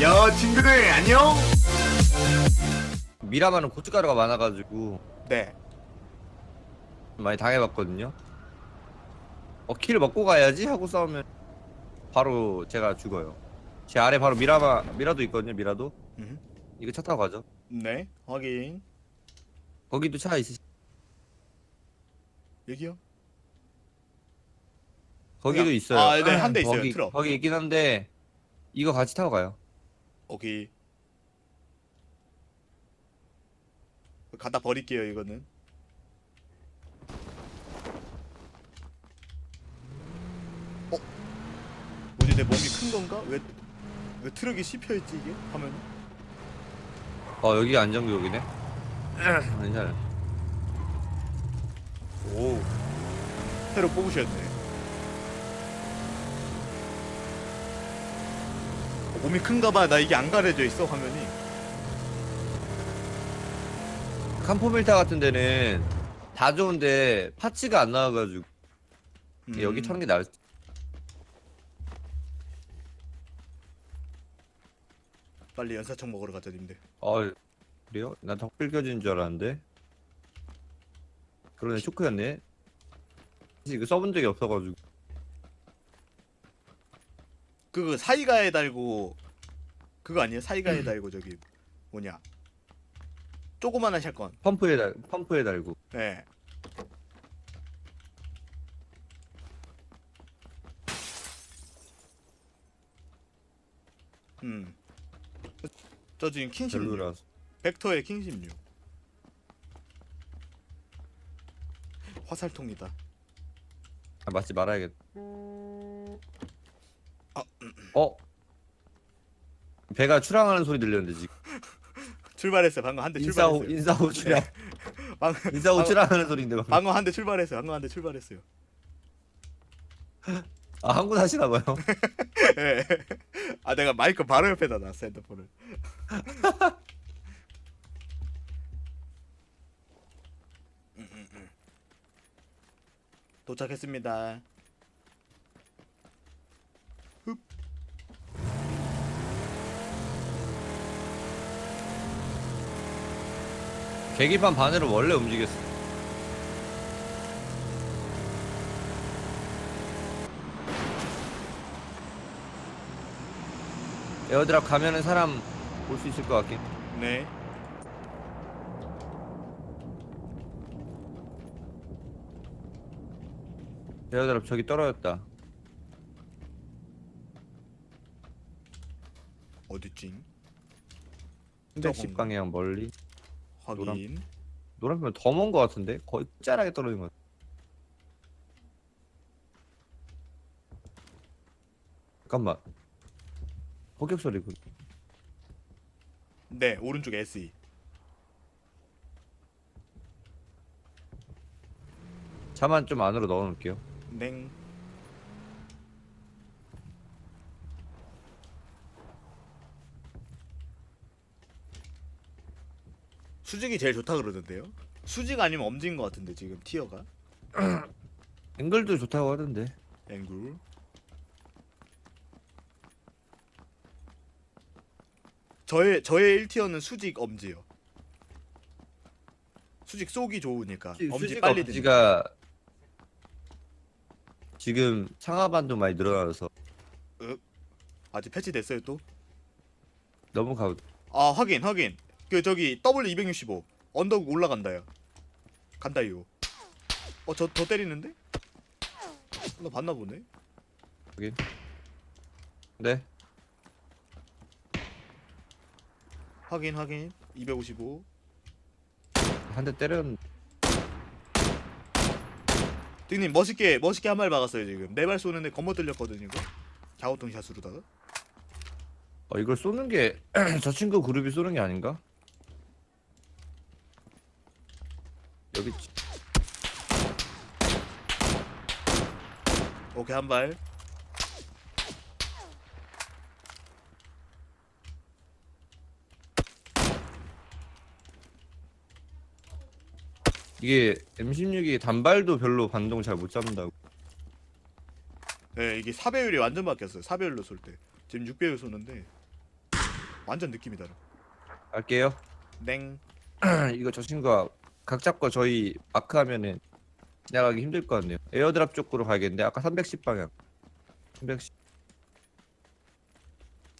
야 친구들 안녕 미라마는 고춧가루가 많아가지고 네 많이 당해봤거든요. 어 키를 먹고 가야지 하고 싸우면 바로 제가 죽어요. 제 아래 바로 미라마 미라도 있거든요. 미라도 음. 이거 차 타고 가죠. 네 확인 거기도 차 있으시. 여기요 거기도 야, 있어요. 아, 네, 한대 있어요, 거기, 트럭. 거기 있긴 한데 이거 같이 타고 가요. 오케이 갖다 버릴게요 이거는 어? 뭐지 내 몸이 큰 건가? 왜, 왜 트럭이 씹혀있지 이게? 화면이? 어 여기 안전구역이네. 괜찮아. 오 새로 뽑으셨네 몸이 큰가봐 나 이게 안 가려져 있어 화면이 캄포밀타 같은 데는 다 좋은데 파츠가 안 나와가지고 음. 여기 타는 게 나을. 수- 빨리 연사총 먹으러 가자 님들 어 그래요? 난 덕bil 껴진 줄 알았는데. 그러네 쇼크였네. 사실 이거 써본 적이 없어가지고. 그거 사이가에 달고 그거 아니에요? 사이가에 달고 저기 뭐냐 조그만한 샷건 펌프에 달 펌프에 달고. 예 음. 저 지금 킹 16. 별로라서. 벡터의 킹 16. 화살통이다. 아 맞지 말아야겠다. 아, 어? 배가 출항하는 소리 들렸는데 지금. 출발했어요. 방금 한 대 인사호 출발했어요. 인사호 출항. 방금 인사호 출항하는 소리인데 방금. 방금 한 대 출발했어요. 방금 한 대 출발했어요. 아 한국 하시나 봐요. 예. 아 내가 마이크 바로 옆에다 놨어 핸드폰을. 음, 음, 음. 도착했습니다. 흡. 계기판 반으로 원래 움직였어. 에어드랍 가면은 사람 볼수 있을 것 같긴. 네. 에어드랍 저기 떨어졌다. 어디지? 310 방향 멀리. 확인. 노란면 더먼것 같은데 거의 짜라게 떨어진 것 같아. 잠깐만. 폭격 소리군. 네 오른쪽 SE. 차만 좀 안으로 넣어놓을게요. 냉. 수직이 제일 좋다 그러던데요? 수직 아니면 엄지인 것 같은데 지금 티어가 앵글도 좋다고 하던데. 앵글. 저의 저의 1티어는 수직 엄지요. 수직 쏘기 좋으니까 엄지 수직 빨리 드니 엄지가 지금 상하반도 많이 늘어나서 아직 패치됐어요 또? 너무 가. 아 확인 확인 그 저기 W265 언덕 올라간다요. 간다요 어 저 더 때리는데? 나 봤나 보네. 네. 확인 확인. 255 한 대 때렸는데. 등님 멋있게 멋있게 한발 박았어요 지금. 네 발 쏘는데 겁못 들렸거든 이거. 갸우뚱 샷으로다가. 어, 이걸 쏘는 게 저 친구 그룹이 쏘는 게 아닌가? 여기. 오케이 한발 이게 M16이 단발도 별로 반동 잘 못 잡는다고. 네 이게 4배율이 완전 바뀌었어요 4배율로 쏠때 지금 6배율 쏘는데 완전 느낌이 다르. 갈게요. 냉. 이거 저 친구가 각 잡고 저희 마크 하면은 지나가기 힘들 것 같네요. 에어드랍 쪽으로 가야겠는데 아까 310 방향. 310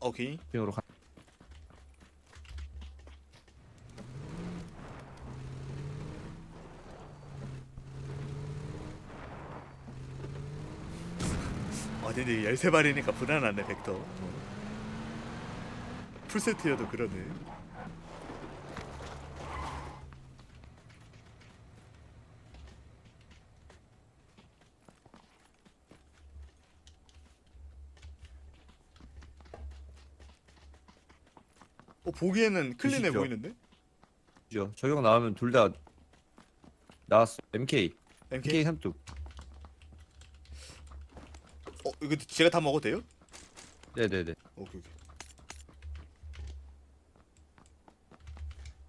오케이. 방향으로 가. 아 근데 13발이니까 불안하네 벡터. 풀세트여도 그러네. 어 보기에는 클린해 드시죠. 보이는데? 죠 저형 나오면 둘 다 나왔어. MK. MK? MK 삼뚝. 어 이거 제가 다 먹어도 돼요? 네네네. 오케이 오케이.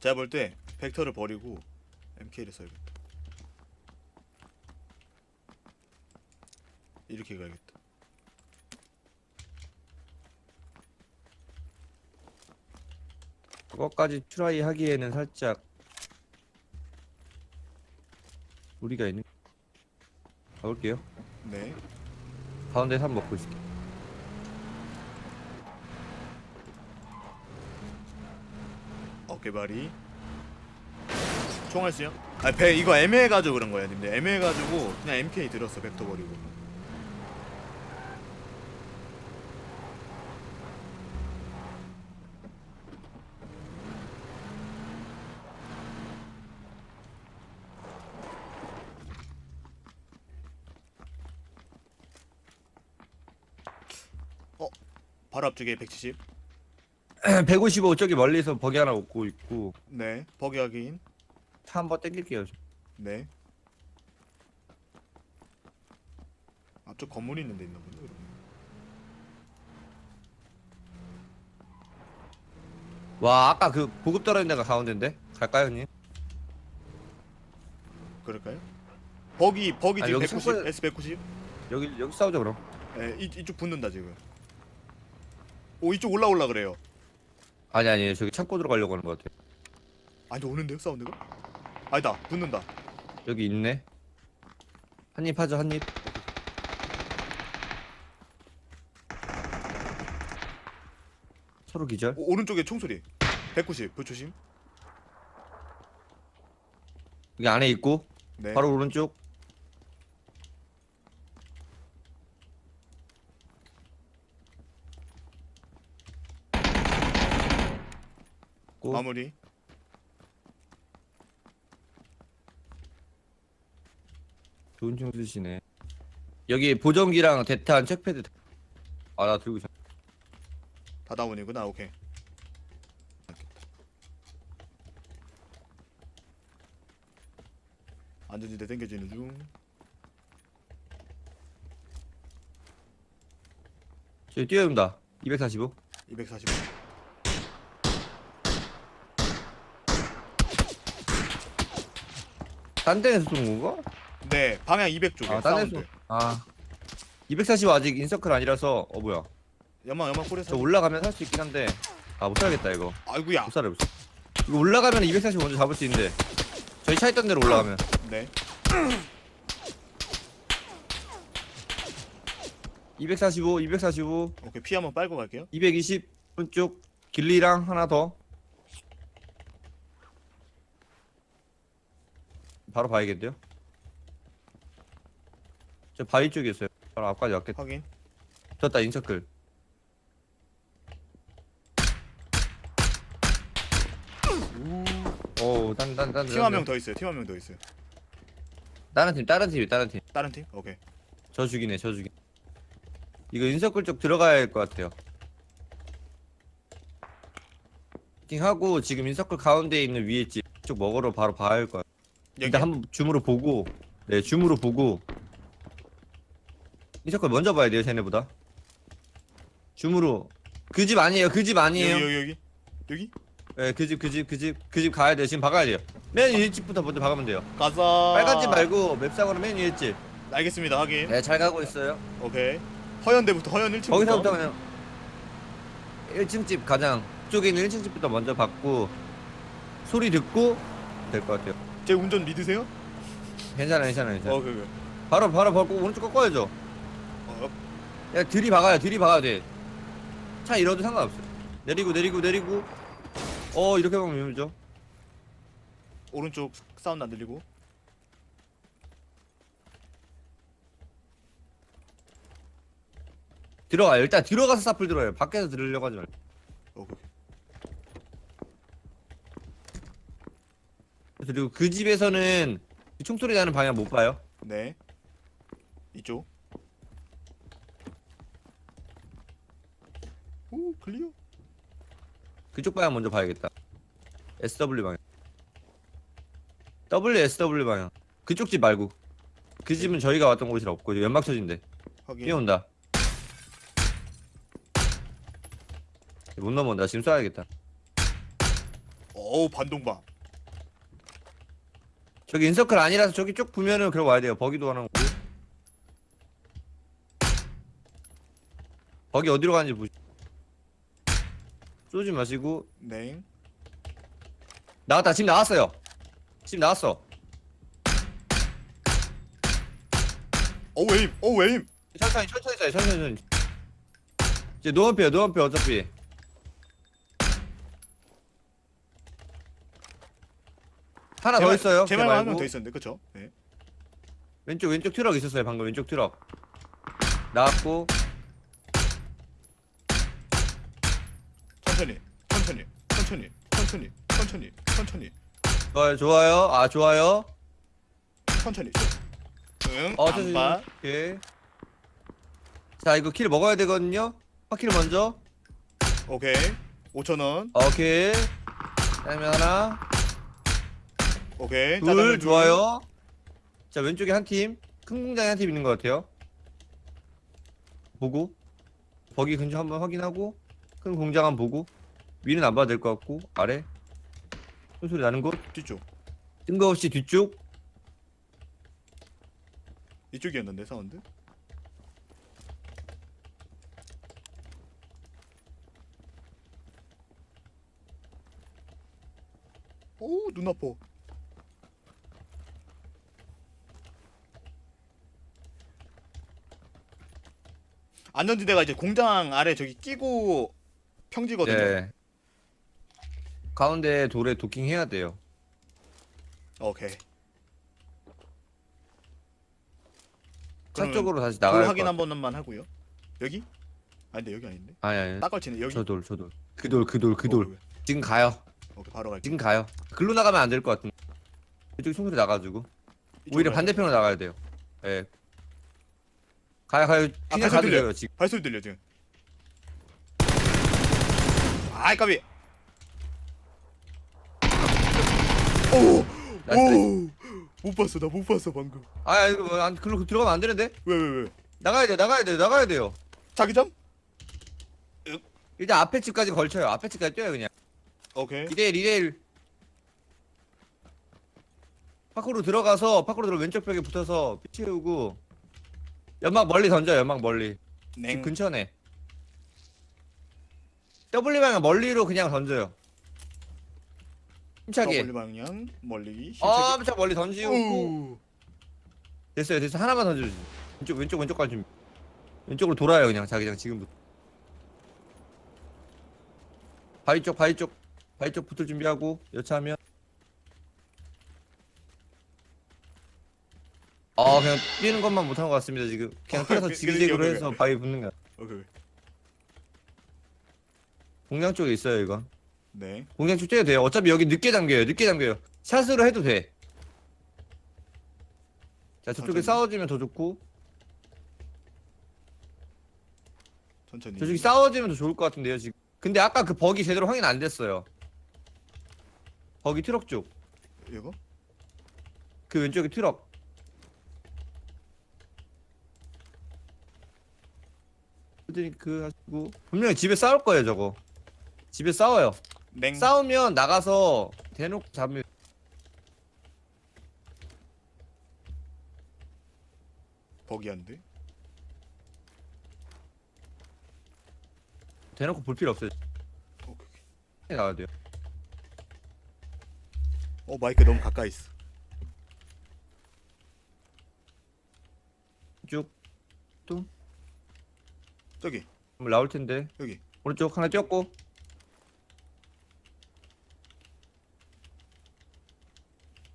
제가 볼 때 벡터를 버리고 MK를 써야겠다. 이렇게 가야겠다. 그것까지 트라이 하기에는 살짝 우리가 있는. 가볼게요. 네. 가운데 산 먹고 있을게. 어깨발이. 총알 수요? 아 배 이거 애매해가지고 그런 거야, 근데 애매해가지고 그냥 MK 들었어 벡터 버리고. 어, 바로 앞쪽에 170. 155 저기 멀리서 버기 하나 웃고 있고 네, 버기 확인. 차 한번 땡길게요. 네. 앞쪽 건물이 있는데 있나 보네. 그러면. 와 아까 그 보급 떨어진 데가 가운데인데 갈까요 형님? 그럴까요? 버기 버기 아, 지금 여기 190, 창고에- S 190. 여기 여기 싸우자 그럼. 예, 이 이쪽 붙는다 지금. 오 이쪽 올라올라 그래요. 아니 아니 저기 창고 들어가려고 하는 것 같아. 아니 오는데요 사운드가? 아니다 붙는다. 여기 있네. 한입 하죠 한입. 서로 기절. 오, 오른쪽에 총소리. 190 불조심. 여기 안에 있고 네. 바로 오른쪽. 고. 마무리. 좋은 총 쓰시네. 여기 보정기랑 대탄 책패드. 아 나 들고 있어. 다다운이구나. 오케이. 안전지대 당겨지는 중. 저기 뛰어온다. 245. 245. 딴 데에서 쏘는 건가? 네 방향 200 쪽에 아, 딴 사운드. 데서. 아. 245 아직 인서클 아니라서 어 뭐야? 연막 연막 저 사. 올라가면 살 수 있긴 한데 아 못 살겠다 이거. 아이구야. 못 살아 못 살아. 이거 올라가면 240 먼저 잡을 수 있는데 저희 차 있던 데로 올라가면 네. 245, 245, 오케이 피 한번 빨고 갈게요. 220 오른쪽 길리랑 하나 더. 바로 봐야겠대요. 저 바위 쪽에 있어요. 바로 앞까지 왔겠다. 확인. 졌다 인서클. 오, 딴딴딴 팀 한 명 더 있어요. 팀 한 명 더 있어요. 다른 팀, 다른 팀이 다른 팀. 다른 팀? 오케이. 저 죽이네, 저 죽이. 이거 인서클 쪽 들어가야 할 것 같아요. 하고 지금 인서클 가운데 있는 위에 집 쪽 먹으러 바로 봐야 할 거야. 여기 일단 한번 줌으로 보고, 네, 줌으로 보고. 인서클 먼저 봐야 돼요, 쟤네보다. 줌으로. 그 집 아니에요, 그 집 아니에요. 여기 여기 여기 여기 네, 그 집, 그 집, 그 집, 그 집 가야 돼요. 지금 박아야 돼요. 맨 위에 집부터 먼저 박으면 돼요. 가자. 빨간 집 말고 맵상으로 맨 위에 집. 알겠습니다. 확인. 네, 잘 가고 있어요. 오케이. 허연대부터 허연 1층부터. 거기서부터 그냥 1층 집 가장 쪽에 있는 1층 집부터 먼저 받고 소리 듣고 될 것 같아요. 제 운전 믿으세요? 괜찮아, 괜찮아, 괜찮아. 어 그그 바로 바로 바로 오른쪽 꺾어야죠. 어, 야 들이 박아요, 들이 박아야 돼. 차 잃어도 상관없어. 내리고 내리고 내리고. 어 이렇게 가면 위험하죠. 오른쪽 사운드 안 들리고 들어가요. 일단 들어가서 사플 들어요. 밖에서 들으려고 하지 말고. 어 그. 그리고 그 집에서는 총소리 나는 방향 못 봐요. 네 이쪽 오 클리어 그쪽 방향 먼저 봐야겠다. SW 방향. WSW 방향. 그쪽 집 말고. 그 집은 저희가 왔던 곳이 없고 연막 쳐진대. 확인 뛰어온다. 못 넘어온다. 지금 쏴야겠다. 어우 반동방 저기 인서클 아니라서 저기 쭉 보면은 그러고 와야 돼요. 버기도 하나 오고. 버기 어디로 가는지 보시. 쏘지 마시고 네 나왔다. 지금 나왔어요. 지금 나왔어. 어우 웨임 어우 웨임 천천히 천천히 쏴요. 천천히 천천히. 이제 노원표야 노원표 어차피. 하나 더 있어요. 제 말고. 한명 더 있었는데 그쵸? 네. 왼쪽 왼쪽 트럭 있었어요 방금. 왼쪽 트럭. 나왔고. 천천히 천천히 천천히 천천히 천천히 천천히. 좋아요 좋아요. 아 좋아요. 천천히 응 어 천천히. 안봐. 오케이. 자 이거 킬 먹어야 되거든요. 파킬 먼저. 오케이. 5천원. 오케이. 짜장면 하나 오케이. 둘 짜장면 좋아요. 자 왼쪽에 한 팀 큰 공장에 한 팀 있는 것 같아요. 보고. 거기 근처 한번 확인하고 큰 공장 한번 보고. 위는 안 봐도 될 것 같고 아래. 소리 나는 곳. 뒤쪽. 뜬금없이 뒤쪽. 이쪽이었는데 사운드? 오눈 아파 안전지대가 이제 공장 아래 저기 끼고 평지거든요 네. 가운데 돌에 도킹 해야 돼요. 오케이 차 그러면 쪽으로 다시 돌 나갈 확인 것한 번만 하고요 여기? 아닌데 여기 아닌데 아니 아니. 딱 걸치네 여기 저 돌, 저 돌. 그 돌, 그 돌, 그 돌. 어, 왜? 지금 가요. 오케이 바로 갈게 지금 가요. 글로 나가면 안 될 것 같은데. 이쪽 총소리 나가지고 오히려 반대편으로 나가야 돼요. 예. 가요, 가요. 아, 그냥 발소리 가도 들려요. 돼요. 지금. 발소리 들려 지금 아이 까비 나이스. 오못 봤어 나 못 봤어 방금 아, 이거 뭐, 안, 글로 들어가면 안 되는데? 왜 왜 왜 나가야 돼, 나가야 돼, 나가야 돼요. 자기장? 일단 앞에 집까지 걸쳐요. 앞에 집까지 뛰어요, 그냥. 오케이 2대1, 2대1. 파크로 들어가서, 파크로 들어 왼쪽 벽에 붙어서 피 채우고, 연막 멀리 던져요, 연막 멀리. 집 냉 근처네. W 방향 멀리로 그냥 던져요. 힘차게. 더블 방향 멀리 아, 엄청 멀리 던지고. 오 됐어요, 됐어. 하나만 던져주지. 왼쪽, 왼쪽, 왼쪽까지 좀. 왼쪽으로 돌아요, 그냥 자기장 지금부터. 바위 쪽, 바위 쪽, 바위 쪽 붙을 준비하고 여차하면. 아, 그냥 뛰는 것만 못한 것 같습니다 지금. 그냥 어, 뛰어서 그- 지그재그로 해서. 바위 붙는 거야. 오케이 공장 쪽에 있어요, 이건. 네 공장 쪽 뛰어도 돼요. 어차피 여기 늦게 잠겨요. 늦게 잠겨요. 샷으로 해도 돼. 자, 저쪽에 천천히. 싸워주면 더 좋고, 천천히 저쪽이 싸워주면 더 좋을 것 같은데요, 지금. 근데 아까 그 버기 제대로 확인 안 됐어요. 버기 트럭 쪽. 이거? 그 왼쪽에 트럭. 그들이 그 하시고 분명히 집에 싸울 거예요, 저거. 집에 싸워요. 냉 싸우면 나가서 대놓고 잡으면 버기한데 대놓고 볼 필요 없어요. 오케이 오케이 나와야 돼요. 어 마이크 너무 가까이 있어. 쭉 저기 한번 나올 텐데 여기. 오른쪽 하나 뛰었고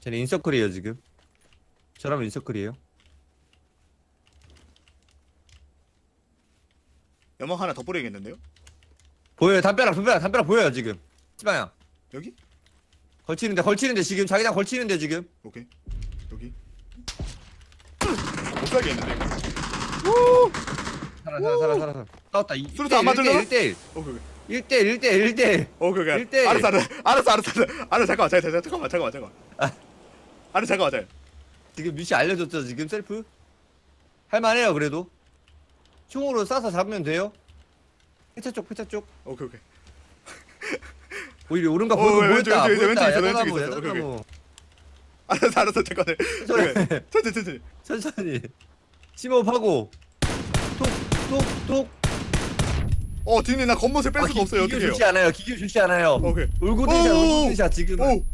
쟤는 인서클이에요 지금. 저라면 인서클이에요. 연막 하나 더 뿌려야겠는데요? 보여요 담벼락 담벼락 담벼락 보여요 지금. 시방향 여기? 걸치는데 걸치는데 지금 자기장 걸치는데 지금. 오케이. 여기. 못 살겠는데 이거. 살아 살아 살아 살아 살아. 싸웠다. 이- 수류탄 안 1대1, 맞을라? 1대1 오케이 오케이. 1대1 1대1 1대1 오케이 오케이. 일대 일. 알았어 알았어 알았어 알았어 알았어. 잠깐만 잠깐만 잠깐만 잠깐만 잠깐만. 아. 알았어 잠깐만 잠깐. 지금 미시 알려줬죠 지금 셀프 할만해요 그래도 총으로 쏴서 잡으면 돼요 폐차 쪽 폐차 쪽 오케이 오케이. 오히려 오른가 어, 보고 왼쪽, 보였다 왼쪽, 보였다 왼쪽 있어, 야단나무 왼쪽 있어. 오케이, 야단나무 알았어 알았어 잠깐만. 천천히. 천천히 천천히. 천천히 심호흡하고 톡 톡톡 어 딘이 나 겉멋을 뺄 수가 없어요. 기교 어떻게 해요? 좋지 않아요. 기교 좋지 않아요. 오케이. 오! 울고드샷 지금 오.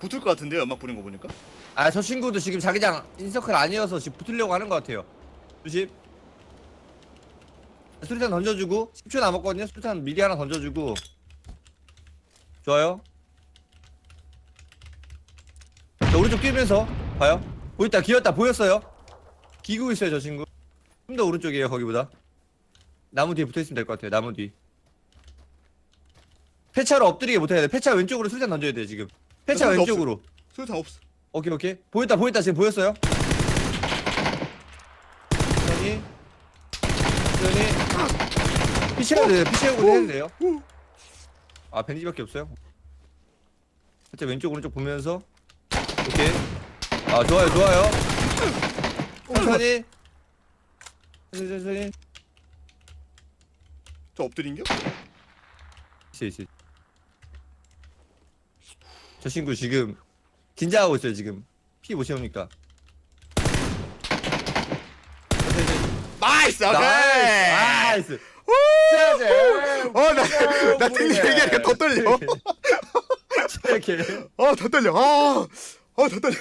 붙을 것 같은데요 연막 뿌린 거 보니까. 아 저 친구도 지금 자기장 인서클 아니어서 지금 붙으려고 하는 것 같아요. 조심. 수류탄 던져주고 10초 남았거든요. 수류탄 미리 하나 던져주고. 좋아요. 자 오른쪽 뛰면서 봐요. 보였다 기었다 보였어요 기고 있어요 저 친구. 좀 더 오른쪽이에요 거기보다. 나무 뒤에 붙어있으면 될 것 같아요 나무 뒤. 폐차로 엎드리게 못해야 돼. 폐차 왼쪽으로 수류탄 던져야 돼 지금. 폐차 왼쪽으로. 수류탄 없어. 오케이 오케이. 보였다 보였다. 지금 보였어요? 천천히. 천천히. 피치해도 돼요. 피치하고 해도 돼요. 오. 아 벤지밖에 없어요? 살짝 왼쪽 오른쪽 보면서. 오케이. 아 좋아요 좋아요 천천히 천천히 천천히 저 엎드린겨? 있어 있어 저 친구 지금 긴장하고 있어요 지금 피 못 채우니까 나이스 오케이. 나이스 짜잔 어 나나 딘이 얘기하니까 더 떨려. 이렇게 아더 떨려. 아아더 떨려.